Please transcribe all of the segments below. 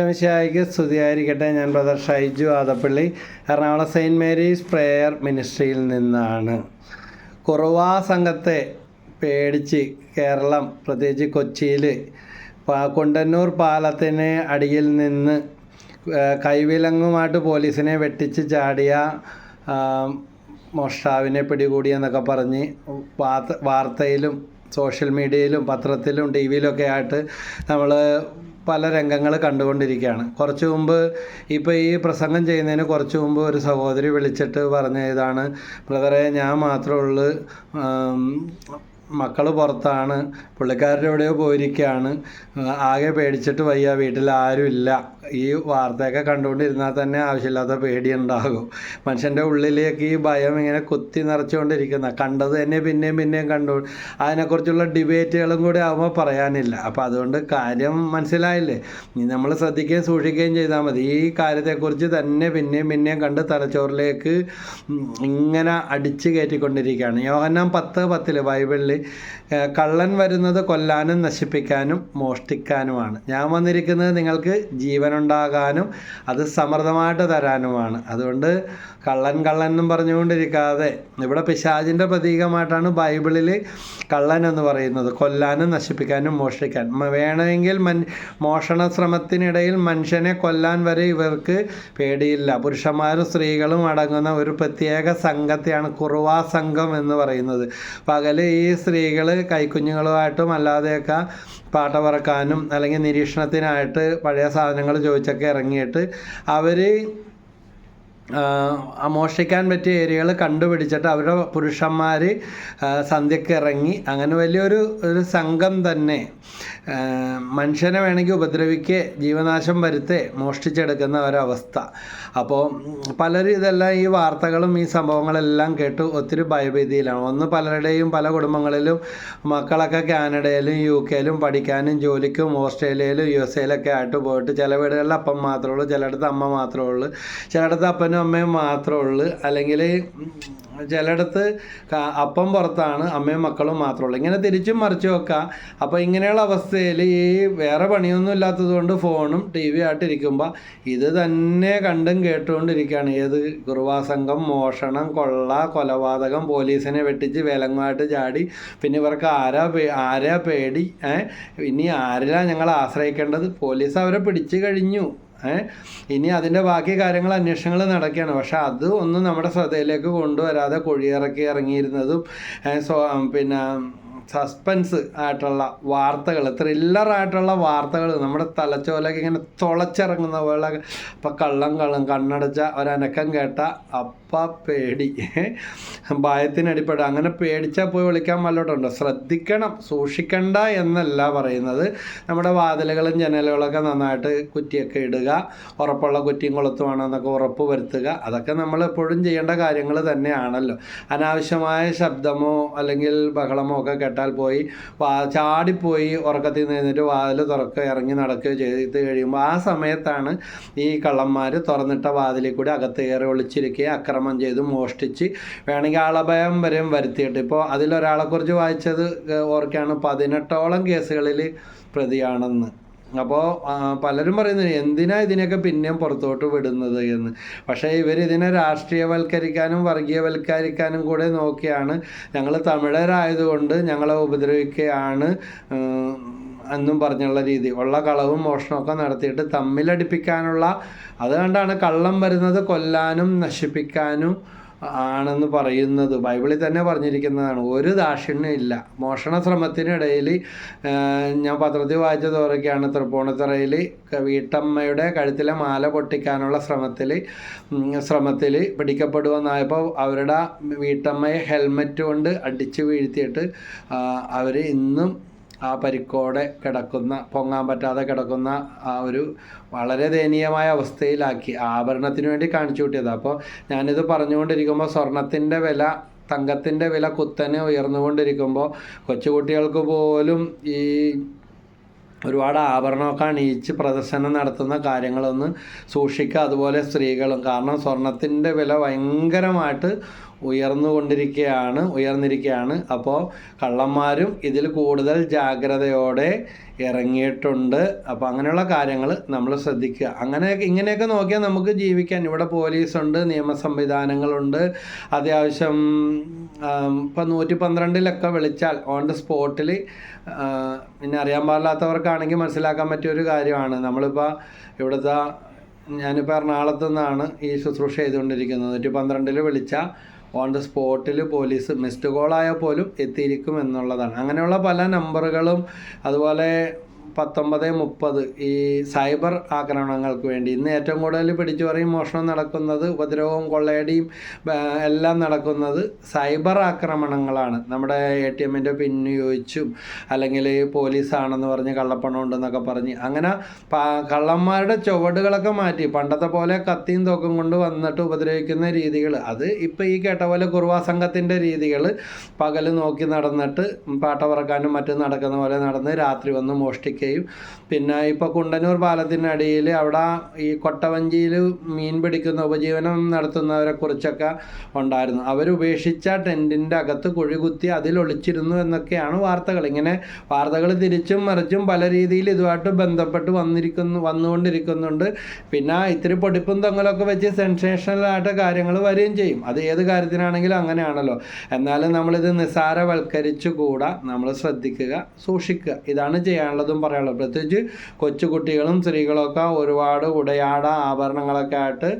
മിശിഹായിക്ക് സ്തുതിയായിരിക്കട്ടെ. ഞാൻ brother Shaiju Adappally Ernakulam saint Mary's prayer മിനിസ്ട്രിയിൽ നിന്നാണ്. കുറവാ സംഘത്തെ പേടിച്ച് കേരളം പ്രത്യേകിച്ച് കൊച്ചിയിൽ കൊണ്ടന്നൂർ പാലത്തിന് അടിയിൽ നിന്ന് കൈവിലങ്ങുമായിട്ട് പോലീസിനെ വെട്ടിച്ച് ചാടിയ മോഷ്ടാവിനെ പിടികൂടി എന്നൊക്കെ പറഞ്ഞ് വാർത്ത വാർത്തയിലും സോഷ്യൽ മീഡിയയിലും പത്രത്തിലും ടി വിയിലൊക്കെ ആയിട്ട് നമ്മൾ പല രംഗങ്ങൾ കണ്ടുകൊണ്ടിരിക്കുകയാണ്. കുറച്ച് മുമ്പ് ഇപ്പോൾ ഈ പ്രസംഗം ചെയ്യുന്നതിന് കുറച്ച് മുമ്പ് ഒരു സഹോദരി വിളിച്ചിട്ട് പറഞ്ഞ ഇതാണ് ബ്രദറെ ഞാൻ മാത്രമേ ഉള്ളൂ. മക്കൾ പുറത്താണ് പുള്ളിക്കാരുടെ എവിടെയോ പോയിരിക്കുകയാണ്. ആകെ പേടിച്ചിട്ട് വയ്യ വീട്ടിൽ ആരുമില്ല ഈ വാർത്തയൊക്കെ കണ്ടുകൊണ്ടിരുന്നാൽ തന്നെ ആവശ്യമില്ലാത്ത പേടിയുണ്ടാകും മനുഷ്യന്റെ ഉള്ളിലേക്ക് ഈ ഭയം ഇങ്ങനെ കുത്തി നിറച്ചുകൊണ്ടിരിക്കുന്ന കണ്ടത് തന്നെ പിന്നെയും പിന്നെയും കണ്ടു. അതിനെക്കുറിച്ചുള്ള ഡിബേറ്റുകളും കൂടി ആകുമ്പോൾ പറയാനില്ല. അപ്പോൾ അതുകൊണ്ട് കാര്യം മനസ്സിലായില്ലേ? ഇനി നമ്മൾ ശ്രദ്ധിക്കുകയും സൂക്ഷിക്കുകയും ചെയ്താൽ മതി. ഈ കാര്യത്തെക്കുറിച്ച് തന്നെ പിന്നെയും പിന്നെയും കണ്ട് തലച്ചോറിലേക്ക് ഇങ്ങനെ അടിച്ചു കയറ്റിക്കൊണ്ടിരിക്കുകയാണ്. യോഹന്നാൻ പത്ത് പത്തിൽ ബൈബിളിൽ കള്ളൻ വരുന്നത് കൊല്ലാനും നശിപ്പിക്കാനും മോഷ്ടിക്കാനുമാണ്. ഞാൻ വന്നിരിക്കുന്നത് നിങ്ങൾക്ക് ജീവനുണ്ടാകാനും അത് സമൃദ്ധമായിട്ട് തരാനുമാണ്. അതുകൊണ്ട് കള്ളൻ കള്ളൻ എന്നും പറഞ്ഞുകൊണ്ടിരിക്കാതെ ഇവിടെ പിശാചിന്റെ പ്രതീകമായിട്ടാണ് ബൈബിളിൽ കള്ളൻ എന്ന് പറയുന്നത്. കൊല്ലാനും നശിപ്പിക്കാനും മോഷ്ടിക്കാൻ. വേണമെങ്കിൽ മൻ മോഷണ ശ്രമത്തിനിടയിൽ മനുഷ്യനെ കൊല്ലാൻ വരെ ഇവർക്ക് പേടിയില്ല. പുരുഷന്മാരും സ്ത്രീകളും അടങ്ങുന്ന ഒരു പ്രത്യേക സംഘത്തെയാണ് കുറുവാ സംഘം എന്ന് പറയുന്നത്. പകൽ ഈ സ്ത്രീകൾ കൈക്കുഞ്ഞുങ്ങളുമായിട്ടും അല്ലാതെയൊക്കെ പാട്ട പറക്കാനും അല്ലെങ്കിൽ നിരീക്ഷണത്തിനായിട്ട് പഴയ സാധനങ്ങൾ ചോദിച്ചൊക്കെ ഇറങ്ങിയിട്ട് അവർ മോഷ്ടിക്കാൻ പറ്റിയ ഏരിയകൾ കണ്ടുപിടിച്ചിട്ട് അവരുടെ പുരുഷന്മാർ സന്ധ്യക്ക് ഇറങ്ങി. അങ്ങനെ വലിയൊരു ഒരു സംഘം തന്നെ മനുഷ്യനെ വേണമെങ്കിൽ ഉപദ്രവിക്കുക ജീവനാശം വരുത്തേ മോഷ്ടിച്ചെടുക്കുന്ന ഒരവസ്ഥ. അപ്പോൾ പലരും ഇതെല്ലാം ഈ വാർത്തകളും ഈ സംഭവങ്ങളെല്ലാം കേട്ട് ഒത്തിരി ഭയഭീതിയിലാണ്. ഒന്ന് പലരുടെയും പല കുടുംബങ്ങളിലും മക്കളൊക്കെ കാനഡയിലും യു കെയിലും പഠിക്കാനും ജോലിക്കും ഓസ്ട്രേലിയയിലും യു എസ് എയിലൊക്കെ ആയിട്ട് പോയിട്ട് ചില വീടുകളിൽ അപ്പം മാത്രമേ ഉള്ളൂ ചിലയിടത്ത് അമ്മ മാത്രമേ ഉള്ളൂ ചിലയിടത്ത് അപ്പനും അമ്മയും മാത്രമേ ഉള്ളൂ. അല്ലെങ്കിൽ ചിലയിടത്ത് അപ്പം പുറത്താണ് അമ്മയും മക്കളും മാത്രമേ ഉള്ളൂ. ഇങ്ങനെ തിരിച്ചും മറിച്ചും വെക്കാം അപ്പോൾ ഇങ്ങനെയുള്ള അവസ്ഥയിൽ ഈ വേറെ പണിയൊന്നും ഇല്ലാത്തത് കൊണ്ട് ഫോണും ടി വി ആയിട്ടിരിക്കുമ്പോൾ ഇത് തന്നെ കണ്ടും കേട്ടുകൊണ്ടിരിക്കുകയാണ്. ഏത് കുറുവാസംഘം മോഷണം കൊള്ള കൊലപാതകം പോലീസിനെ വെട്ടിച്ച് വേലങ്ങുമായിട്ട് ചാടി. പിന്നെ ഇവർക്ക് ആരാ ആരാ പേടി? ഇനി ആരിലാണ് ഞങ്ങൾ ആശ്രയിക്കേണ്ടത്? പോലീസ് അവരെ പിടിച്ചു കഴിഞ്ഞു. ഇനി അതിന്റെ ബാക്കി കാര്യങ്ങൾ അന്വേഷണങ്ങൾ നടക്കുകയാണ്. പക്ഷെ അത് ഒന്നും നമ്മുടെ ശ്രദ്ധയിലേക്ക് കൊണ്ടുവരാതെ കൊഴിയിറക്കി ഇറങ്ങിയിരുന്നതും സോ പിന്നെ സസ്പെൻസ് ആയിട്ടുള്ള വാർത്തകൾ ത്രില്ലറായിട്ടുള്ള വാർത്തകൾ നമ്മുടെ തലച്ചോലൊക്കെ ഇങ്ങനെ തുളച്ചിറങ്ങുന്ന പോലെ. അപ്പം കള്ളം കള്ളം കണ്ണടച്ച ഒരനക്കം കേട്ട അപ്പ പേടി. ഭയത്തിനടിപ്പെടുക അങ്ങനെ പേടിച്ചാൽ പോയി വിളിക്കാൻ വല്ലോട്ടുണ്ടോ ശ്രദ്ധിക്കണം സൂക്ഷിക്കണ്ട എന്നല്ല പറയുന്നത്. നമ്മുടെ വാതിലുകളും ജനലുകളൊക്കെ നന്നായിട്ട് കുറ്റിയൊക്കെ ഇടുക ഉറപ്പുള്ള കുറ്റിയും കൊളുത്തുവാണോ എന്നൊക്കെ ഉറപ്പ് വരുത്തുക. അതൊക്കെ നമ്മൾ എപ്പോഴും ചെയ്യേണ്ട കാര്യങ്ങൾ തന്നെയാണല്ലോ. അനാവശ്യമായ ശബ്ദമോ അല്ലെങ്കിൽ ബഹളമോ ഒക്കെ കേട്ടാൽ പോയി ചാടിപ്പോയി ഉറക്കത്തിൽ നിന്ന് എഴുന്നേറ്റ് വാതിൽ തുറക്കുക ഇറങ്ങി നടക്കുക ചെയ്ത് കഴിയുമ്പോൾ ആ സമയത്താണ് ഈ കള്ളന്മാർ തുറന്നിട്ട വാതിലിൽ കൂടി അകത്ത് കയറി ഒളിച്ചിരിക്കുകയും അക്രമം ചെയ്ത് മോഷ്ടിച്ച് വേണമെങ്കിൽ ആളഭയം വരെയും വരുത്തിയിട്ട്. ഇപ്പോൾ അതിലൊരാളെക്കുറിച്ച് വായിച്ചത് ഓർക്കുകയാണ്. പതിനെട്ടോളം കേസുകളിൽ പ്രതിയാണെന്ന്. അപ്പോൾ പലരും പറയുന്നത് എന്തിനാ ഇതിനെയൊക്കെ പിന്നെയും പുറത്തോട്ട് വിടുന്നത് എന്ന്. പക്ഷേ ഇവർ ഇതിനെ രാഷ്ട്രീയവൽക്കരിക്കാനും വർഗീയവൽക്കരിക്കാനും കൂടെ നോക്കിയാണ്. ഞങ്ങൾ തമിഴരായതുകൊണ്ട് ഞങ്ങളെ ഉപദ്രവിക്കുകയാണ് എന്നും പറഞ്ഞുള്ള രീതി. ഉള്ള കളവും മോഷണമൊക്കെ നടത്തിയിട്ട് തമ്മിലടിപ്പിക്കാനുള്ള അതുകൊണ്ടാണ് കള്ളം വരുന്നത് കൊല്ലാനും നശിപ്പിക്കാനും ആണെന്ന് പറയുന്നത്. ബൈബിളിൽ തന്നെ പറഞ്ഞിരിക്കുന്നതാണ് ഒരു ദാക്ഷിണ്യം ഇല്ല. മോഷണ ശ്രമത്തിനിടയിൽ ഞാൻ പത്രത്തിൽ വായിച്ചത് ഓർക്കുകയാണ് തൃപ്പൂണിത്തറയിൽ വീട്ടമ്മയുടെ കഴുത്തിലെ മാല പൊട്ടിക്കാനുള്ള ശ്രമത്തിൽ ശ്രമത്തിൽ പിടിക്കപ്പെടുവെന്നായപ്പോൾ അവരുടെ വീട്ടമ്മയെ ഹെൽമെറ്റ് കൊണ്ട് അടിച്ചു വീഴ്ത്തിയിട്ട് അവർ ഇന്നും ആ പരിക്കോടെ കിടക്കുന്ന പൊങ്ങാൻ പറ്റാതെ കിടക്കുന്ന ആ ഒരു വളരെ ദയനീയമായ അവസ്ഥയിലാക്കി ആഭരണത്തിന് വേണ്ടി കാണിച്ചു കൂട്ടിയത്. അപ്പോൾ ഞാനിത് പറഞ്ഞുകൊണ്ടിരിക്കുമ്പോൾ സ്വർണത്തിന്റെ വില തങ്കത്തിന്റെ വില കുത്തനെ ഉയർന്നുകൊണ്ടിരിക്കുമ്പോൾ കൊച്ചുകുട്ടികൾക്ക് പോലും ഈ ഒരുപാട് ആഭരണമൊക്കെ അണിയിച്ച് പ്രദർശനം നടത്തുന്ന കാര്യങ്ങളൊന്ന് സൂക്ഷിക്കുക അതുപോലെ സ്ത്രീകളും. കാരണം സ്വർണത്തിന്റെ വില ഭയങ്കരമായിട്ട് ഉയർന്നുകൊണ്ടിരിക്കുകയാണ് ഉയർന്നിരിക്കുകയാണ് അപ്പോൾ കള്ളന്മാരും ഇതിൽ കൂടുതൽ ജാഗ്രതയോടെ ഇറങ്ങിയിട്ടുണ്ട്. അപ്പോൾ അങ്ങനെയുള്ള കാര്യങ്ങൾ നമ്മൾ ശ്രദ്ധിക്കുക. അങ്ങനെയൊക്കെ ഇങ്ങനെയൊക്കെ നോക്കിയാൽ നമുക്ക് ജീവിക്കാൻ. ഇവിടെ പോലീസുണ്ട് നിയമ സംവിധാനങ്ങളുണ്ട് അത്യാവശ്യം ഇപ്പം നൂറ്റി പന്ത്രണ്ടിലൊക്കെ വിളിച്ചാൽ ഓൺ ദ സ്പോട്ടിൽ പിന്നെ അറിയാൻ പാടില്ലാത്തവർക്കാണെങ്കിൽ മനസ്സിലാക്കാൻ പറ്റിയ ഒരു കാര്യമാണ്. നമ്മളിപ്പോൾ ഇവിടുത്തെ ഞാനിപ്പോൾ എറണാകുളത്തു നിന്നാണ് ഈ ശുശ്രൂഷ ചെയ്തുകൊണ്ടിരിക്കുന്നത്. നൂറ്റി പന്ത്രണ്ടിൽ വിളിച്ച ഓൺ ദ സ്പോട്ടിൽ പോലീസ് മിസ്ഡ് കോളായാൽ പോലും എത്തിയിരിക്കും എന്നുള്ളതാണ്. അങ്ങനെയുള്ള പല നമ്പറുകളും അതുപോലെ പത്തൊമ്പത് മുപ്പത് ഈ സൈബർ ആക്രമണങ്ങൾക്ക് വേണ്ടി. ഇന്ന് ഏറ്റവും കൂടുതൽ പിടിച്ചു പറയും മോഷണം നടക്കുന്നത് ഉപദ്രവവും കൊള്ളയടിയും എല്ലാം നടക്കുന്നത് സൈബർ ആക്രമണങ്ങളാണ്. നമ്മുടെ എ ടി എമ്മിന്റെ പിന്നുയോഗിച്ചും അല്ലെങ്കിൽ പോലീസാണെന്ന് പറഞ്ഞ് കള്ളപ്പണം ഉണ്ടെന്നൊക്കെ പറഞ്ഞ് അങ്ങനെ കള്ളന്മാരുടെ ചുവടുകളൊക്കെ മാറ്റി പണ്ടത്തെ പോലെ കത്തിയും തോക്കും കൊണ്ട് വന്നിട്ട് ഉപദ്രവിക്കുന്ന രീതികൾ. അത് ഇപ്പോൾ ഈ കേട്ട പോലെ കുറുവാ സംഘത്തിന്റെ രീതികൾ. പകൽ നോക്കി നടന്നിട്ട് പാട്ട പറക്കാനും മറ്റും നടക്കുന്ന പോലെ നടന്ന് രാത്രി വന്ന് മോഷ്ടിക്കുകയും പിന്നെ ഇപ്പോൾ കുണ്ടന്നൂർ പാലത്തിനടിയിൽ അവിടെ ഈ കൊട്ടവഞ്ചിയിൽ മീൻ പിടിക്കുന്ന ഉപജീവനം നടത്തുന്നവരെ കുറിച്ചൊക്കെ ഉണ്ടായിരുന്നു. അവരുപേക്ഷിച്ച ടെന്റിന്റെ അകത്ത് കുഴി കുത്തി അതിൽ ഒളിച്ചിരുന്നു എന്നൊക്കെയാണ് വാർത്തകൾ. ഇങ്ങനെ വാർത്തകൾ തിരിച്ചും മറിച്ചും പല രീതിയിൽ ഇതുമായിട്ട് ബന്ധപ്പെട്ട് വന്നിരിക്കുന്നു വന്നുകൊണ്ടിരിക്കുന്നുണ്ട്. പിന്നെ ഇത്തിരി പൊടിപ്പും തൊങ്ങലൊക്കെ വെച്ച് സെൻസേഷണലായിട്ട് കാര്യങ്ങൾ വരികയും ചെയ്യും. അത് ഏത് കാര്യത്തിനാണെങ്കിലും അങ്ങനെയാണല്ലോ. എന്നാലും നമ്മളിത് നിസ്സാരവൽക്കരിച്ചു കൂടാ നമ്മൾ ശ്രദ്ധിക്കുക സൂക്ഷിക്കുക. ഇതാണ് ചെയ്യാനുള്ളതും പറയാനുള്ളത്. പ്രത്യേകിച്ച് കൊച്ചുകുട്ടികളും സ്ത്രീകളൊക്കെ ഒരുപാട് ഉടയാട ആഭരണങ്ങളൊക്കെ ആയിട്ട്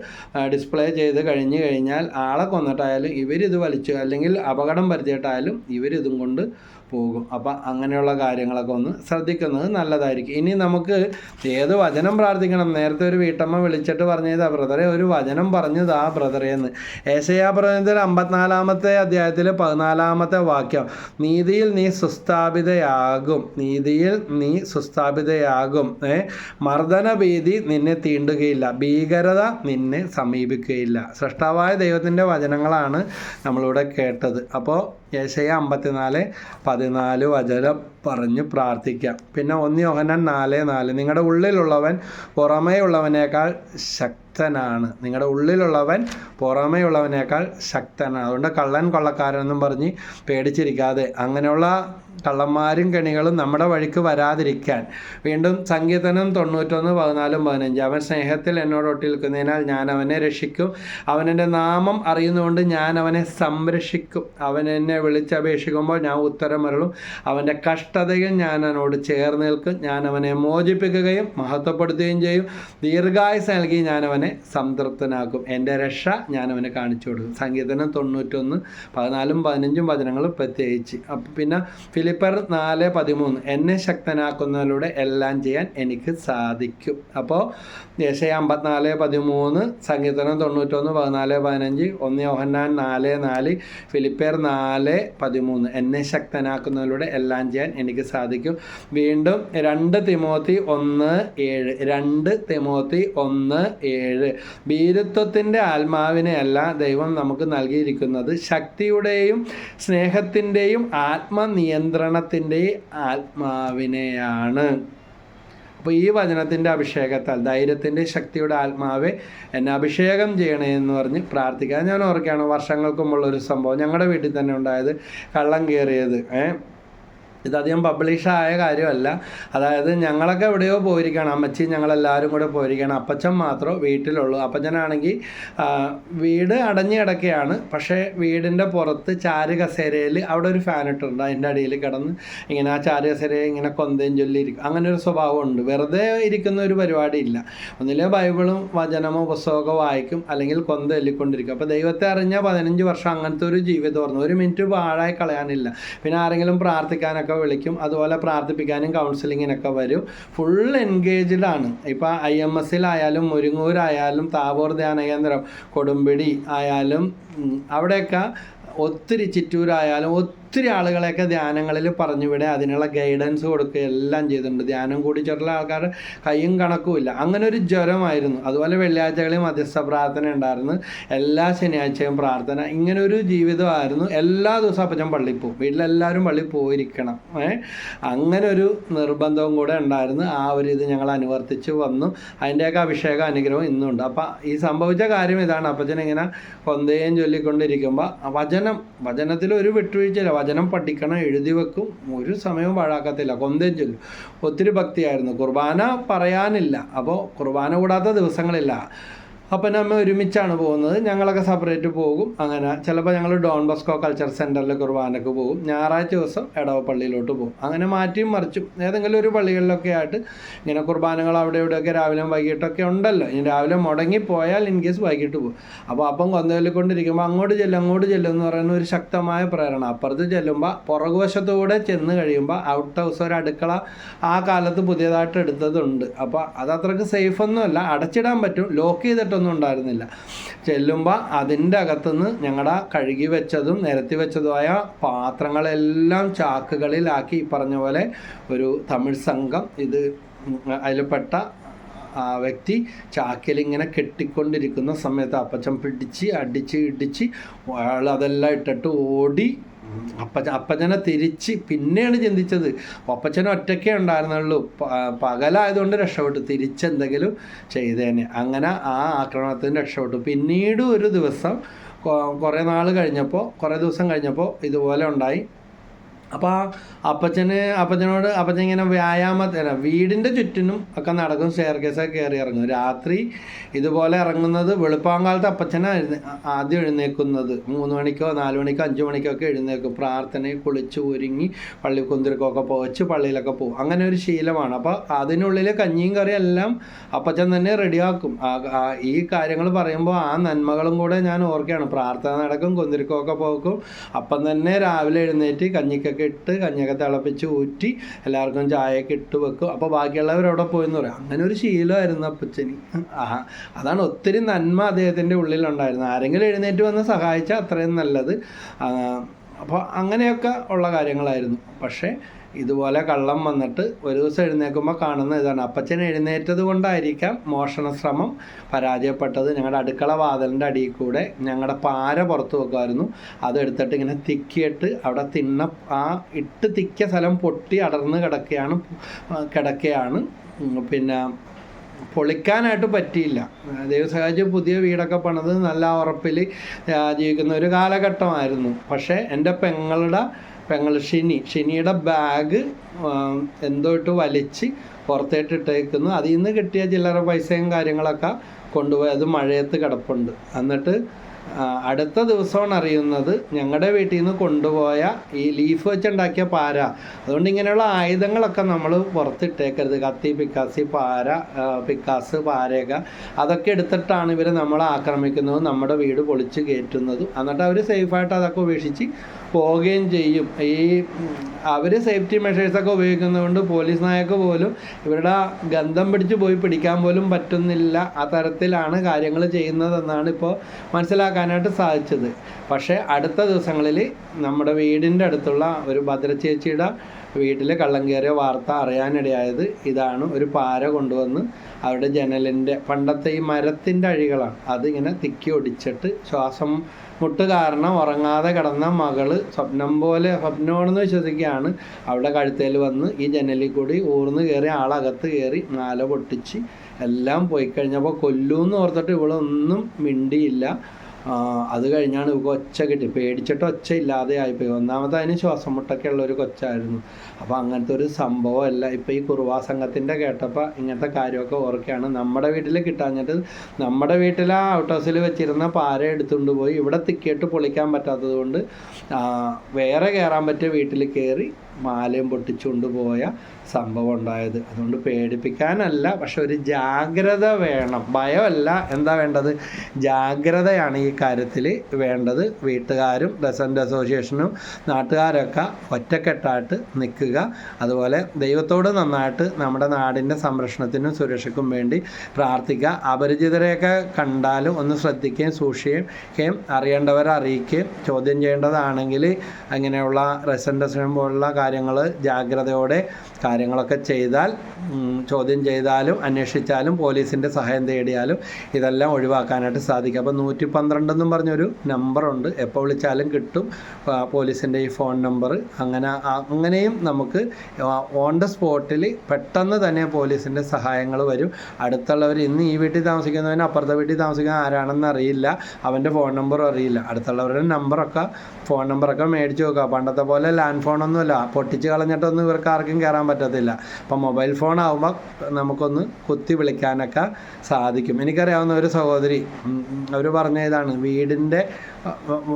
ഡിസ്പ്ലേ ചെയ്ത് കഴിഞ്ഞ് കഴിഞ്ഞാൽ ആളെ കൊന്നിട്ടായാലും ഇവരിത് വലിച്ചു അല്ലെങ്കിൽ അപകടം വരുത്തിയിട്ടായാലും ഇവരിതും കൊണ്ട് പോകും. അപ്പം അങ്ങനെയുള്ള കാര്യങ്ങളൊക്കെ ഒന്ന് ശ്രദ്ധിക്കുന്നത് നല്ലതായിരിക്കും. ഇനി നമുക്ക് ഏത് വചനം പ്രാർത്ഥിക്കണം? നേരത്തെ ഒരു വീട്ടമ്മ വിളിച്ചിട്ട് പറഞ്ഞതാ ബ്രദറെ ഒരു വചനം പറഞ്ഞതാ ബ്രദറെ എന്ന്. ഏശയാ പ്രവചനത്തിൽ അമ്പത്തിനാലാമത്തെ അധ്യായത്തിൽ പതിനാലാമത്തെ വാക്യം നീതിയിൽ നീ സുസ്ഥാപിതയാകും നീതിയിൽ നീ സുസ്ഥാപിതയാകും. ഏ മർദ്ദന ഭീതി നിന്നെ തീണ്ടുകയില്ല ഭീകരത നിന്നെ സമീപിക്കുകയില്ല. സൃഷ്ടാവായ ദൈവത്തിന്റെ വചനങ്ങളാണ് നമ്മളിവിടെ കേട്ടത്. അപ്പോൾ യേശയ അമ്പത്തിനാല് പതിനാല് വചനം പറഞ്ഞ് പ്രാർത്ഥിക്കാം. പിന്നെ ഒന്ന് യോഹന്നാൻ നാല് നാല്. നിങ്ങളുടെ ഉള്ളിലുള്ളവൻ പുറമേ ഉള്ളവനേക്കാൾ ശക്തനാണ്. നിങ്ങളുടെ ഉള്ളിലുള്ളവൻ പുറമേ ഉള്ളവനേക്കാൾ ശക്തനാണ്. അതുകൊണ്ട് കള്ളൻ കൊള്ളക്കാരനെന്നും പറഞ്ഞ് പേടിച്ചിരിക്കാതെ അങ്ങനെയുള്ള കള്ളന്മാരും കെണികളും നമ്മുടെ വഴിക്ക് വരാതിരിക്കാൻ. വീണ്ടും സങ്കീർത്തനം തൊണ്ണൂറ്റൊന്ന് പതിനാലും പതിനഞ്ച്. അവൻ സ്നേഹത്തിൽ എന്നോട് ഒട്ടിൽക്കുന്നതിനാൽ ഞാൻ അവനെ രക്ഷിക്കും. അവനെന്റെ നാമം അറിയുന്നതുകൊണ്ട് ഞാൻ അവനെ സംരക്ഷിക്കും. അവൻ എന്നെ വിളിച്ചപേക്ഷിക്കുമ്പോൾ ഞാൻ ഉത്തരം വരളും അവന്റെ കഷ്ടതയിൽ ഞാൻ അവനോട് ചേർന്ന് നിൽക്കും. ഞാൻ അവനെ മോചിപ്പിക്കുകയും മഹത്വപ്പെടുത്തുകയും ചെയ്യും. ദീർഘായുസ് നൽകി ഞാൻ അവനെ സംതൃപ്തനാക്കും. എന്റെ രക്ഷ ഞാൻ അവനെ കാണിച്ചു കൊടുക്കും. സങ്കീർത്തനം തൊണ്ണൂറ്റൊന്ന് പതിനാലും പതിനഞ്ചും വചനങ്ങളും പ്രത്യേകിച്ച്. പിന്നെ ഫിലിപ്പർ നാല് പതിമൂന്ന്. എന്നെ ശക്തനാക്കുന്നതിലൂടെ എല്ലാം ചെയ്യാൻ എനിക്ക് സാധിക്കും. അപ്പോൾ യേശയ അമ്പത്തിനാല് പതിമൂന്ന് സങ്കീർത്തനം തൊണ്ണൂറ്റൊന്ന് പതിനാല് പതിനഞ്ച് ഒന്ന് യോഹന്നാൻ നാല് നാല് ഫിലിപ്പേർ നാല് പതിമൂന്ന്. എന്നെ ശക്തനാക്കുന്നതിലൂടെ എല്ലാം ചെയ്യാൻ എനിക്ക് സാധിക്കും. വീണ്ടും രണ്ട് തിമോത്തി ഒന്ന് ഏഴ്. രണ്ട് തിമോത്തി ഒന്ന് ഏഴ്. ഭീരുത്വത്തിന്റെ ആത്മാവിനെയല്ല ദൈവം നമുക്ക് നൽകിയിരിക്കുന്നത്. ശക്തിയുടെയും സ്നേഹത്തിന്റെയും ആത്മനിയന്ത്രണത്തിന്റെയും ആത്മാവിനെയാണ്. അപ്പോൾ ഈ വചനത്തിന്റെ അഭിഷേകത്താൽ ധൈര്യത്തിന്റെ ശക്തിയുടെ ആത്മാവെ എന്നെ അഭിഷേകം ചെയ്യണേ എന്ന് പറഞ്ഞ് പ്രാർത്ഥിക്കുക. ഞാൻ ഓർക്കുകയാണ് വർഷങ്ങൾക്ക് മുമ്പുള്ള ഒരു സംഭവം. ഞങ്ങളുടെ വീട്ടിൽ തന്നെ ഉണ്ടായത് കള്ളം കയറിയത് ഏഹ് ഇതധികം പബ്ലിഷായ കാര്യമല്ല. അതായത് ഞങ്ങളൊക്കെ എവിടെയോ പോയിരിക്കണം അമ്മച്ചി ഞങ്ങളെല്ലാവരും കൂടെ പോയിരിക്കണം അപ്പച്ചൻ മാത്രം വീട്ടിലുള്ളൂ. അപ്പച്ചനാണെങ്കിൽ വീട് അടഞ്ഞു കിടക്കുകയാണ്. പക്ഷേ വീടിന്റെ പുറത്ത് ചാരു കസേരയിൽ അവിടെ ഒരു ഫാൻ ഇട്ടിട്ടുണ്ട് അതിന്റെ അടിയിൽ കിടന്ന് ഇങ്ങനെ ആ ചാരു കസേരയെ ഇങ്ങനെ കൊന്തയും ചൊല്ലിയിരിക്കും. അങ്ങനെ ഒരു സ്വഭാവമുണ്ട്. വെറുതെ ഇരിക്കുന്ന ഒരു പരിപാടിയില്ല ഒന്നിലെ ബൈബിളും വചനമോ പുസ്തകമോ വായിക്കും. അല്ലെങ്കിൽ കൊന്ത ചൊല്ലിക്കൊണ്ടിരിക്കും. അപ്പോൾ ദൈവത്തെ അറിഞ്ഞ പതിനഞ്ച് വർഷം അങ്ങനത്തെ ഒരു ജീവിതം ഓർന്നു. ഒരു മിനിറ്റ് പാഴായി കളയാനില്ല. പിന്നെ ആരെങ്കിലും പ്രാർത്ഥിക്കാനൊക്കെ വിളിക്കും അതുപോലെ പ്രാർത്ഥിപ്പിക്കാനും കൗൺസിലിങ്ങിനൊക്കെ വരും. ഫുൾ എൻഗേജ്ഡ് ആണ്. ഇപ്പോൾ ഐ എം എസിലായാലും മുരിങ്ങൂരായാലും താബോർ ധ്യാന കേന്ദ്രം കൊടുമ്പിടി ആയാലും അവിടെയൊക്കെ ഒത്തിരി ചിറ്റൂരായാലും ഒത്തിരി ആളുകളെയൊക്കെ ധ്യാനങ്ങളിൽ പറഞ്ഞുവിടെ അതിനുള്ള ഗൈഡൻസ് കൊടുക്കുക എല്ലാം ചെയ്തിട്ടുണ്ട്. ധ്യാനം കൂടി ചെറുള്ള ആൾക്കാർ കൈയും കണക്കുമില്ല അങ്ങനെ ഒരു ജ്വരമായിരുന്നു. അതുപോലെ വെള്ളിയാഴ്ചകളിൽ മധ്യസ്ഥ പ്രാർത്ഥന ഉണ്ടായിരുന്നു. എല്ലാ ശനിയാഴ്ചയും പ്രാർത്ഥന. ഇങ്ങനെ ഒരു ജീവിതമായിരുന്നു. എല്ലാ ദിവസവും അപ്പച്ചൻ പള്ളിയിൽ പോകും വീട്ടിലെല്ലാവരും പള്ളിയിൽ പോയിരിക്കണം. ഏ? അങ്ങനെ ഒരു നിർബന്ധവും കൂടെ ഉണ്ടായിരുന്നു. ആ ഒരു ഇത് ഞങ്ങൾ അനുവർത്തിച്ച് വന്നു. അതിന്റെയൊക്കെ അഭിഷേക അനുഗ്രഹം ഇന്നുണ്ട് അപ്പം ഈ സംഭവിച്ച കാര്യം ഇതാണ്. അപ്പച്ചൻ ഇങ്ങനെ കൊന്തയും ചൊല്ലിക്കൊണ്ടിരിക്കുമ്പോൾ വചനം വചനത്തിൽ ഒരു വിട്ടുവീഴ്ചയില്ല. വചനം പഠിക്കണം എഴുതി വെക്കും. ഒരു സമയവും പാഴാക്കത്തില്ല. കൊന്തയും ചൊല്ലും. ഒത്തിരി ഭക്തിയായിരുന്നു. കുർബാന പറയാനില്ല. അപ്പോൾ കുർബാന കൂടാത്ത ദിവസങ്ങളില്ല. അപ്പനും നമ്മൾ ഒരുമിച്ചാണ് പോകുന്നത്. ഞങ്ങളൊക്കെ സെപ്പറേറ്റ് പോകും. അങ്ങനെ ചിലപ്പോൾ ഞങ്ങൾ ഡോൺ ബോസ്കോ കൾച്ചർ സെന്ററിൽ കുർബാനക്ക് പോകും. ഞായറാഴ്ച ദിവസം എടവ പള്ളിയിലോട്ട് പോകും. അങ്ങനെ മാറ്റിയും മറിച്ചും ഏതെങ്കിലും ഒരു പള്ളികളിലൊക്കെ ആയിട്ട് ഇങ്ങനെ കുർബാനകൾ അവിടെ ഇവിടെയൊക്കെ രാവിലെ വൈകിട്ടൊക്കെ ഉണ്ടല്ലോ. ഇനി രാവിലെ മുടങ്ങി പോയാൽ ഇൻ കേസ് വൈകിട്ട് പോകും. അപ്പോൾ അപ്പം കൊന്തവല്ലിക്കൊണ്ടിരിക്കുമ്പോൾ അങ്ങോട്ട് ചെല്ലും അങ്ങോട്ട് ചെല്ലും എന്ന് പറയുന്ന ഒരു ശക്തമായ പ്രേരണ. അപ്പുറത്ത് ചെല്ലുമ്പോൾ പുറകുവശത്തൂടെ ചെന്ന് കഴിയുമ്പോൾ ഔട്ട് ഹൗസ് ഒരു അടുക്കള ആ കാലത്ത് പുതിയതായിട്ട് എടുത്തതുണ്ട്. അപ്പോൾ അത് അത്രയ്ക്ക് സേഫ് ഒന്നുമല്ല. അടച്ചിടാൻ പറ്റും. ലോക്ക് ചെയ്തിട്ടൊന്നും ഉണ്ടായിരുന്നില്ല. ചെല്ലുമ്പോൾ അതിന്റെ അകത്തുനിന്ന് ഞങ്ങളുടെ കഴുകി വെച്ചതും നിരത്തി വെച്ചതുമായ പാത്രങ്ങളെല്ലാം ചാക്കുകളിലാക്കി പറഞ്ഞ പോലെ ഒരു തമിഴ് സംഘം ഇത് അതിൽപ്പെട്ട ആ വ്യക്തി ചാക്കിൽ ഇങ്ങനെ കെട്ടിക്കൊണ്ടിരിക്കുന്ന സമയത്ത് അപ്പച്ചൻ പിടിച്ച് അടിച്ച് ഇടിച്ച് അയാൾ അതെല്ലാം ഇട്ടിട്ട് ഓടി അപ്പച്ച അപ്പച്ചനെ തിരിച്ച് പിന്നെയാണ് ചിന്തിച്ചത്. അപ്പച്ചൻ ഒറ്റയ്ക്കേ ഉണ്ടായിരുന്നുള്ളൂ. പകലായതുകൊണ്ട് രക്ഷപ്പെട്ടു. തിരിച്ചെന്തെങ്കിലും ചെയ്തേനെ. അങ്ങനെ ആ ആക്രമണത്തിന് രക്ഷപ്പെട്ടു. പിന്നീട് ഒരു ദിവസം കുറേ നാൾ കഴിഞ്ഞപ്പോൾ കുറേ ദിവസം കഴിഞ്ഞപ്പോൾ ഇതുപോലെ ഉണ്ടായി. അപ്പോൾ ആ അപ്പച്ചന് അപ്പച്ചനോട് അപ്പച്ചൻ ഇങ്ങനെ വ്യായാമത്തിന് വീടിന്റെ ചുറ്റിനും ഒക്കെ നടക്കും സ്റ്റെയർ കേസൊക്കെ കയറി ഇറങ്ങും. രാത്രി ഇതുപോലെ ഇറങ്ങുന്നത് വെളുപ്പാങ്കാലത്ത് അപ്പച്ചനായിരുന്നു ആദ്യം എഴുന്നേക്കുന്നത്. മൂന്ന് മണിക്കോ നാല് മണിക്കോ അഞ്ച് മണിക്കോ ഒക്കെ എഴുന്നേക്കും പ്രാർത്ഥനയിൽ കുളിച്ച് ഒരുങ്ങി പള്ളി കുന്തിരിക്കൊക്കെ പോവച്ച് പള്ളിയിലൊക്കെ പോകും. അങ്ങനെ ഒരു ശീലമാണ്. അപ്പോൾ അതിനുള്ളിൽ കഞ്ഞിയും കറിയും എല്ലാം അപ്പച്ചൻ തന്നെ റെഡിയാക്കും. ഈ കാര്യങ്ങൾ പറയുമ്പോൾ ആ നന്മകളും കൂടെ ഞാൻ ഓർക്കുകയാണ്. പ്രാർത്ഥന നടക്കും കുന്തിരിക്കൊക്കെ പോക്കും അപ്പം തന്നെ രാവിലെ എഴുന്നേറ്റ് കഞ്ഞിക്കൊക്കെ ഇട്ട് കഞ്ഞൊക്കെ തിളപ്പിച്ച് ഊറ്റി എല്ലാവർക്കും ചായയൊക്കെ ഇട്ട് വെക്കും. അപ്പോൾ ബാക്കിയുള്ളവർ അവിടെ പോയെന്ന് പറയും. അങ്ങനെ ഒരു ശീലമായിരുന്നു അപ്പച്ചന്. ആ അതാണ് ഒത്തിരി നന്മ അദ്ദേഹത്തിന്റെ ഉള്ളിലുണ്ടായിരുന്നു ആരെങ്കിലും എഴുന്നേറ്റ് വന്ന് സഹായിച്ചാൽ അത്രയും നല്ലത്. അപ്പോൾ അങ്ങനെയൊക്കെ ഉള്ള കാര്യങ്ങളായിരുന്നു. പക്ഷേ ഇതുപോലെ കള്ളം വന്നിട്ട് ഒരു ദിവസം എഴുന്നേൽക്കുമ്പോൾ കാണുന്ന ഇതാണ്. അപ്പച്ചൻ എഴുന്നേറ്റത് കൊണ്ടായിരിക്കാം മോഷണ ശ്രമം പരാജയപ്പെട്ടത്. ഞങ്ങളുടെ അടുക്കള വാതിലിന്റെ അടിയിൽ കൂടെ ഞങ്ങളുടെ പാര പുറത്ത് വെക്കുമായിരുന്നു അതെടുത്തിട്ട് ഇങ്ങനെ തിക്കിയിട്ട് അവിടെ തിന്ന ആ ഇട്ട് തിക്കിയ സ്ഥലം പൊട്ടി അടർന്ന് കിടക്കുകയാണ് കിടക്കുകയാണ് പിന്നെ പൊളിക്കാനായിട്ട് പറ്റിയില്ല. ദൈവസഹായിച്ച് പുതിയ വീടൊക്കെ പണിത് നല്ല ഉറപ്പിൽ ജീവിക്കുന്ന ഒരു കാലഘട്ടമായിരുന്നു. പക്ഷേ എന്റെ പെങ്ങളുടെ പെങ്ങൾ ഷിനി ഷിനിയുടെ ബാഗ് എന്തോ ഇട്ട് വലിച്ച് പുറത്തേട്ട് ഇട്ടേക്കുന്നു. അതിൽ നിന്ന് കിട്ടിയ ചില്ലറ പൈസയും കാര്യങ്ങളൊക്കെ കൊണ്ടുപോയത് മഴയത്ത് കിടപ്പുണ്ട്. എന്നിട്ട് അടുത്ത ദിവസമാണ് അറിയുന്നത് ഞങ്ങളുടെ വീട്ടിൽ നിന്ന് കൊണ്ടുപോയ ഈ ലീഫ് വെച്ചുണ്ടാക്കിയ പാര. അതുകൊണ്ട് ഇങ്ങനെയുള്ള ആയുധങ്ങളൊക്കെ നമ്മൾ പുറത്തിട്ടേക്കരുത്. കത്തി പിക്കാസി പാര പിക്കാസ് പാരയൊക്കെ അതൊക്കെ എടുത്തിട്ടാണ് ഇവർ നമ്മളെ ആക്രമിക്കുന്നതും. നമ്മുടെ വീട് പൊളിച്ച് കയറ്റുന്നതും. എന്നിട്ട് അവർ സേഫായിട്ട് അതൊക്കെ ഉപേക്ഷിച്ച് പോവുകയും ചെയ്യും. ഈ അവർ സേഫ്റ്റി മെഷേഴ്സൊക്കെ ഉപയോഗിക്കുന്നതുകൊണ്ട് പോലീസ് നായക്ക് പോലും ഇവരുടെ ഗന്ധം പിടിച്ച് പോയി പിടിക്കാൻ പോലും പറ്റുന്നില്ല. ആ തരത്തിലാണ് കാര്യങ്ങൾ ചെയ്യുന്നതെന്നാണ് ഇപ്പോൾ മനസ്സിലാക്കാനായിട്ട് സാധിച്ചത്. പക്ഷേ അടുത്ത ദിവസങ്ങളിൽ നമ്മുടെ വീടിന്റെ അടുത്തുള്ള ഒരു ഭദ്രചേച്ചിയുടെ വീട്ടിൽ കള്ളം കയറിയ വാർത്ത അറിയാനിടയായത് ഇതാണ്. ഒരു പാര കൊണ്ടുവന്ന് അവരുടെ ജനലിന്റെ പണ്ടത്തെ ഈ മരത്തിന്റെ അഴികളാണ്. അതിങ്ങനെ തിക്കി ഒടിച്ചിട്ട് ശ്വാസം മുട്ട് കാരണം ഉറങ്ങാതെ കിടന്ന മകൾ സ്വപ്നം പോലെ സ്വപ്നമാണെന്ന് വിശ്വസിക്കുകയാണ്. അവിടെ കഴുത്തേൽ വന്ന് ഈ ജനലിൽ കൂടി ഊർന്ന് കയറി ആളകത്ത് കയറി നാലെ പൊട്ടിച്ച് എല്ലാം പോയി കഴിഞ്ഞപ്പോൾ കൊല്ലൂന്ന് ഓർത്തിട്ട് ഇവളൊന്നും മിണ്ടിയില്ല. അത് കഴിഞ്ഞാണ് ഒച്ച കിട്ടി. പേടിച്ചിട്ട് ഒച്ച ഇല്ലാതെ ആയിപ്പോയി. ഒന്നാമത് അതിന് ശ്വാസം മുട്ടൊക്കെ ഉള്ള ഒരു കൊച്ചായിരുന്നു. അപ്പോൾ അങ്ങനത്തെ ഒരു സംഭവമല്ല. ഇപ്പോൾ ഈ കുറുവാ സംഘത്തിന്റെ കേട്ടപ്പോൾ ഇങ്ങനത്തെ കാര്യമൊക്കെ ഓർക്കുകയാണ്. നമ്മുടെ വീട്ടിൽ കിട്ടാഞ്ഞിട്ട് നമ്മുടെ വീട്ടിൽ ആ ഔട്ട് ഹൗസിൽ വെച്ചിരുന്ന പാര എടുത്തുകൊണ്ട് പോയി ഇവിടെ തിക്കിയിട്ട് പൊളിക്കാൻ പറ്റാത്തത് കൊണ്ട് വേറെ കയറാൻ പറ്റിയ വീട്ടിൽ കയറി മാലയും പൊട്ടിച്ചുകൊണ്ട് പോയ സംഭവം ഉണ്ടായത്. അതുകൊണ്ട് പേടിപ്പിക്കാനല്ല പക്ഷെ ഒരു ജാഗ്രത വേണം. ഭയമല്ല എന്താ വേണ്ടത്? ജാഗ്രതയാണ് ഈ കാര്യത്തിൽ വേണ്ടത്. വീട്ടുകാരും റെസന്റ് അസോസിയേഷനും നാട്ടുകാരൊക്കെ ഒറ്റക്കെട്ടായിട്ട് നിൽക്കുക. അതുപോലെ ദൈവത്തോട് നന്നായിട്ട് നമ്മുടെ നാടിന്റെ സംരക്ഷണത്തിനും സുരക്ഷയ്ക്കും വേണ്ടി പ്രാർത്ഥിക്കുക. അപരിചിതരെയൊക്കെ കണ്ടാലും ഒന്ന് ശ്രദ്ധിക്കുകയും സൂക്ഷിക്കുകയും അറിയേണ്ടവരെ അറിയിക്കുകയും ചോദ്യം ചെയ്യേണ്ടതാണെങ്കിൽ അങ്ങനെയുള്ള റെസന്റ് അസോസിയേഷൻ പോലുള്ള കാര്യങ്ങൾ ജാഗ്രതയോടെ കാര്യങ്ങളൊക്കെ ചെയ്താൽ ചോദ്യം ചെയ്താലും അന്വേഷിച്ചാലും പോലീസിന്റെ സഹായം തേടിയാലും ഇതെല്ലാം ഒഴിവാക്കാനായിട്ട് സാധിക്കും. അപ്പോൾ നൂറ്റി പന്ത്രണ്ടെന്നും പറഞ്ഞൊരു നമ്പറുണ്ട്. എപ്പോൾ വിളിച്ചാലും കിട്ടും. പോലീസിന്റെ ഈ ഫോൺ നമ്പർ. അങ്ങനെ അങ്ങനെയും നമുക്ക് ഓൺ ദ സ്പോട്ടിൽ പെട്ടെന്ന് തന്നെ പോലീസിന്റെ സഹായങ്ങൾ വരും. അടുത്തുള്ളവർ ഇന്ന് ഈ വീട്ടിൽ താമസിക്കുന്നവന് അപ്പുറത്തെ വീട്ടിൽ താമസിക്കുന്ന ആരാണെന്ന് അറിയില്ല. അവന്റെ ഫോൺ നമ്പറും അറിയില്ല. അടുത്തുള്ളവരുടെ നമ്പറൊക്കെ ഫോൺ നമ്പറൊക്കെ മേടിച്ച് നോക്കുക പണ്ടത്തെ പോലെ ലാൻഡ് ഫോണൊന്നുമല്ല. പൊട്ടിച്ച് കളഞ്ഞിട്ടൊന്നും ഇവർക്ക് ആർക്കും കയറാൻ പറ്റത്തില്ല. അപ്പം മൊബൈൽ ഫോൺ ആകുമ്പോൾ നമുക്കൊന്ന് കുത്തി വിളിക്കാനൊക്കെ സാധിക്കും. എനിക്കറിയാവുന്ന ഒരു സഹോദരി അവർ പറഞ്ഞ ഇതാണ് വീടിന്റെ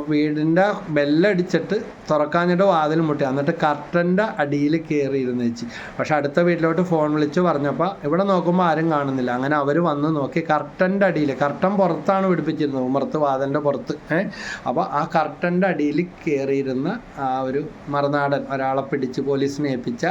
വീടിന്റെ ബെല്ലടിച്ചിട്ട് തുറക്കാഞ്ഞിട്ട് വാതിൽ മുട്ടി. എന്നിട്ട് കർട്ടന്റെ അടിയിൽ കയറിയിരുന്ന് വെച്ച് പക്ഷെ അടുത്ത വീട്ടിലോട്ട് ഫോൺ വിളിച്ച് പറഞ്ഞപ്പോൾ ഇവിടെ നോക്കുമ്പോൾ ആരും കാണുന്നില്ല. അങ്ങനെ അവർ വന്ന് നോക്കി കർട്ടന്റെ അടിയിൽ. കർട്ടൻ പുറത്താണ് പിടിപ്പിച്ചിരുന്നത്. ഉമ്മർത്ത് വാതിലിന്റെ പുറത്ത്. ഏഹ് അപ്പോൾ ആ കർട്ടന്റെ അടിയിൽ കയറിയിരുന്ന ആ ഒരു മറുനാടൻ ഒരാളെ പിടിച്ച് പോലീസിനെ ഏൽപ്പിച്ച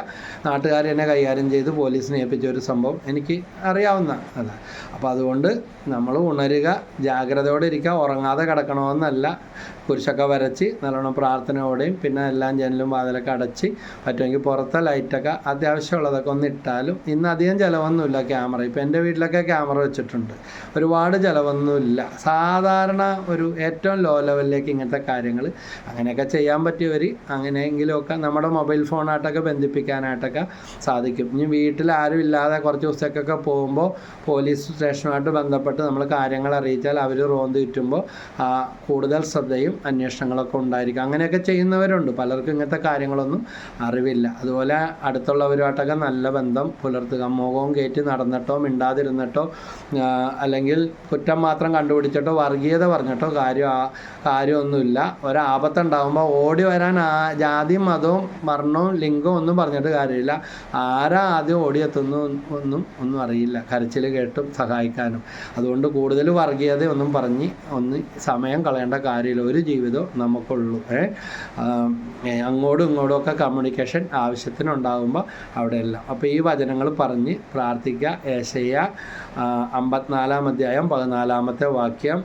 നാട്ടുകാർ എന്നെ കൈകാര്യം ചെയ്ത് പോലീസിനെ ഏൽപ്പിച്ച ഒരു സംഭവം എനിക്ക് അറിയാവുന്ന അതാണ് അപ്പോൾ അതുകൊണ്ട് നമ്മൾ ഉണരുക ജാഗ്രതയോടെ ഇരിക്കുക ഉറങ്ങാതെ കിടക്കണമെന്നല്ല ¿verdad? കുരിശൊക്കെ വരച്ച് നല്ലോണം പ്രാർത്ഥനയോടെയും പിന്നെ എല്ലാം ജനലും വാതിലൊക്കെ അടച്ച് പറ്റുമെങ്കിൽ പുറത്തെ ലൈറ്റൊക്കെ അത്യാവശ്യമുള്ളതൊക്കെ ഒന്ന് ഇട്ടാലും ഇന്ന് അധികം ചിലവൊന്നുമില്ല ക്യാമറ. ഇപ്പോൾ എന്റെ വീട്ടിലൊക്കെ ക്യാമറ വെച്ചിട്ടുണ്ട്. ഒരുപാട് ചിലവൊന്നുമില്ല സാധാരണ ഒരു ഏറ്റവും ലോ ലെവലിലേക്ക് ഇങ്ങനത്തെ കാര്യങ്ങൾ അങ്ങനെയൊക്കെ ചെയ്യാൻ പറ്റിയവർ അങ്ങനെയെങ്കിലുമൊക്കെ നമ്മുടെ മൊബൈൽ ഫോണായിട്ടൊക്കെ ബന്ധിപ്പിക്കാനായിട്ടൊക്കെ സാധിക്കും. ഇനി വീട്ടിൽ ആരും ഇല്ലാതെ കുറച്ച് ദിവസത്തേക്കൊക്കെ പോകുമ്പോൾ പോലീസ് സ്റ്റേഷനുമായിട്ട് ബന്ധപ്പെട്ട് നമ്മൾ കാര്യങ്ങൾ അറിയിച്ചാൽ അവർ റോന്ത് ചുറ്റുമ്പോൾ കൂടുതൽ ശ്രദ്ധയും അന്വേഷണങ്ങളൊക്കെ ഉണ്ടായിരിക്കും. അങ്ങനെയൊക്കെ ചെയ്യുന്നവരുണ്ട്. പലർക്കും ഇങ്ങനത്തെ കാര്യങ്ങളൊന്നും അറിവില്ല. അതുപോലെ അടുത്തുള്ളവരുമായിട്ടൊക്കെ നല്ല ബന്ധം പുലർത്തുക. മോഹവും കയറ്റി നടന്നിട്ടോ മിണ്ടാതിരുന്നിട്ടോ അല്ലെങ്കിൽ കുറ്റം മാത്രം കണ്ടുപിടിച്ചിട്ടോ വർഗീയത പറഞ്ഞിട്ടോ കാര്യം കാര്യമൊന്നുമില്ല. ഒരാപത്തുണ്ടാകുമ്പോൾ ഓടി വരാൻ ആ ജാതിയും മതവും വർണവും ലിംഗവും ഒന്നും പറഞ്ഞിട്ട് കാര്യമില്ല. ആരാ ആദ്യം ഓടിയെത്തുന്നു ഒന്നും ഒന്നും അറിയില്ല. കരച്ചിൽ കേട്ടും സഹായിക്കാനും. അതുകൊണ്ട് കൂടുതൽ വർഗീയതയൊന്നും പറഞ്ഞ് ഒന്ന് സമയം കളയേണ്ട കാര്യമില്ല. ഒരു ജീവിതം നമുക്കുള്ളൂ. അങ്ങോട്ടും ഇങ്ങോട്ടും ഒക്കെ കമ്മ്യൂണിക്കേഷൻ ആവശ്യത്തിനുണ്ടാകുമ്പോൾ അവിടെയെല്ലാം. അപ്പോൾ ഈ വചനങ്ങൾ പറഞ്ഞ് പ്രാർത്ഥിക്കുക. ഏശയ്യ അമ്പത്തിനാലാം അധ്യായം പതിനാലാമത്തെ വാക്യം.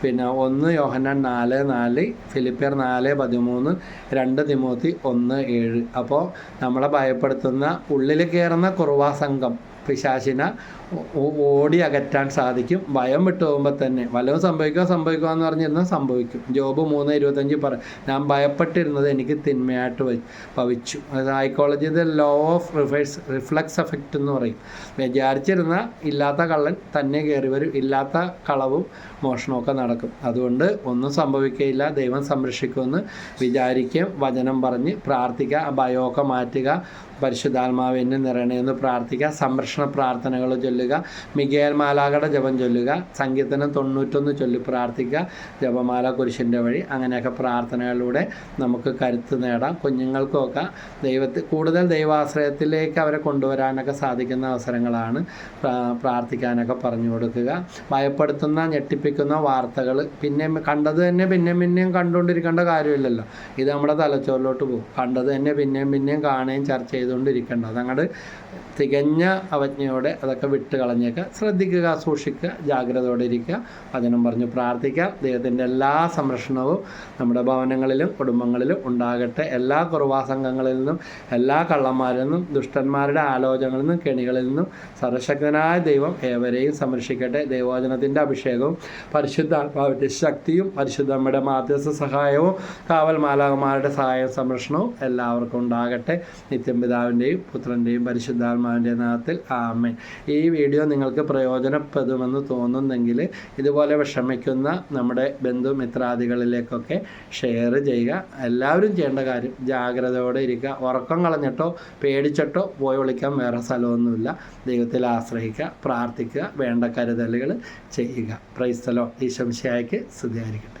പിന്നെ ഒന്ന് യോഹന്നാൻ നാല് നാല് ഫിലിപ്പിയർ നാല് പതിമൂന്ന് രണ്ട് തിമോത്തി ഒന്ന് ഏഴ്. അപ്പോൾ നമ്മളെ ഭയപ്പെടുത്തുന്ന ഉള്ളിൽ കയറുന്ന കുറുവാ സംഘം പിശാചിനെ ഓ- ഓടി അകറ്റാൻ സാധിക്കും. ഭയം വിട്ടു പോകുമ്പോൾ തന്നെ. വല്ലതും സംഭവിക്കുക സംഭവിക്കുക എന്ന് പറഞ്ഞിരുന്നാൽ സംഭവിക്കും. ജോബ് മൂന്ന് ഇരുപത്തഞ്ച് പറ ഞാൻ ഭയപ്പെട്ടിരുന്നത് എനിക്ക് തിന്മയായിട്ട് ഭവിച്ചു. അത് സൈക്കോളജിയുടെ law of reflex reflex effect എന്ന് പറയും. വിചാരിച്ചിരുന്ന ഇല്ലാത്ത കള്ളൻ തന്നെ കയറി വരും. ഇല്ലാത്ത കളവും മോഷണമൊക്കെ നടക്കും. അതുകൊണ്ട് ഒന്നും സംഭവിക്കുകയില്ല. ദൈവം സംരക്ഷിക്കുമെന്ന് വിചാരിക്കുകയും വചനം പറഞ്ഞ് പ്രാർത്ഥിക്കുക ഭയമൊക്കെ മാറ്റുക പരിശുദ്ധാത്മാവിനെ നിറയണമെന്ന് പ്രാർത്ഥിക്കുക. സംരക്ഷണ പ്രാർത്ഥനകൾ ചൊല്ലുക. മികേൽ മാലാകട ജപം ചൊല്ലുക. സംഗീതനം തൊണ്ണൂറ്റൊന്ന് ചൊല്ലി പ്രാർത്ഥിക്കുക. ജപമാല കുരിശിന്റെ വഴി. അങ്ങനെയൊക്കെ പ്രാർത്ഥനകളിലൂടെ നമുക്ക് കരുത്ത് നേടാം. കുഞ്ഞുങ്ങൾക്കൊക്കെ ദൈവത്തിൽ കൂടുതൽ ദൈവാശ്രയത്തിലേക്ക് അവരെ കൊണ്ടുവരാനൊക്കെ സാധിക്കുന്ന അവസരങ്ങളാണ് പ്രാ- പ്രാർത്ഥിക്കാനൊക്കെ പറഞ്ഞു കൊടുക്കുക. ഭയപ്പെടുത്തുന്ന ഞെട്ടിപ്പിക്കുന്ന വാർത്തകൾ പിന്നെ കണ്ടത് തന്നെ പിന്നെയും പിന്നെയും കണ്ടുകൊണ്ടിരിക്കേണ്ട കാര്യമില്ലല്ലോ. ഇത് നമ്മുടെ തലച്ചോറിലോട്ട് പോകും. കണ്ടത് തന്നെ പിന്നെയും പിന്നെയും കാണുകയും ചർച്ച ചെയ്തുകൊണ്ടിരിക്കേണ്ട അതങ്ങോട്ട് തികഞ്ഞ അവജ്ഞയോടെ അതൊക്കെ വിട്ട് കളഞ്ഞേക്കുക ശ്രദ്ധിക്കുക സൂക്ഷിക്കുക ജാഗ്രതയോടെ ഇരിക്കുക. അതിനും പറഞ്ഞു പ്രാർത്ഥിക്കാം. ദൈവത്തിന്റെ എല്ലാ സംരക്ഷണവും നമ്മുടെ ഭവനങ്ങളിലും കുടുംബങ്ങളിലും ഉണ്ടാകട്ടെ. എല്ലാ കുറുവാ സംഘങ്ങളിൽ നിന്നും എല്ലാ കള്ളന്മാരിൽ നിന്നും ദുഷ്ടന്മാരുടെ ആലോചനകളിൽ നിന്നും കെണികളിൽ നിന്നും സർവശക്തനായ ദൈവം ഏവരെയും സംരക്ഷിക്കട്ടെ. ദൈവവചനത്തിന്റെ അഭിഷേകവും പരിശുദ്ധാത്മാവിന്റെ ശക്തിയും പരിശുദ്ധമ്മയുടെ മാധ്യസ്ഥ സഹായവും കാവൽ മാലാകന്മാരുടെ സഹായവും സംരക്ഷണവും എല്ലാവർക്കും ഉണ്ടാകട്ടെ. നിത്യം പിതാവിന്റെയും പുത്രന്റെയും പരിശുദ്ധാത്മാവിന്റെയും നാമത്തിൽ ആമേൻ. ഈ വീഡിയോ നിങ്ങൾക്ക് പ്രയോജനപ്പെടുമെന്ന് തോന്നുന്നെങ്കിൽ ഇതുപോലെ വിഷമിക്കുന്ന നമ്മുടെ ബന്ധു മിത്രാദികളിലേക്കൊക്കെ ഷെയർ ചെയ്യുക. എല്ലാവരും ചെയ്യേണ്ട കാര്യം ജാഗ്രതയോടെ ഇരിക്കുക. ഉറക്കം കളഞ്ഞിട്ടോ പേടിച്ചിട്ടോ പോയി വിളിക്കാൻ വേറെ സ്ഥലമൊന്നുമില്ല. ദൈവത്തിൽ ആശ്രയിക്കുക പ്രാർത്ഥിക്കുക വേണ്ട കരുതലുകൾ ചെയ്യുക. പ്രൈസ്തലോ ഈശംശയായിക്ക് സ്തുതിയായിരിക്കും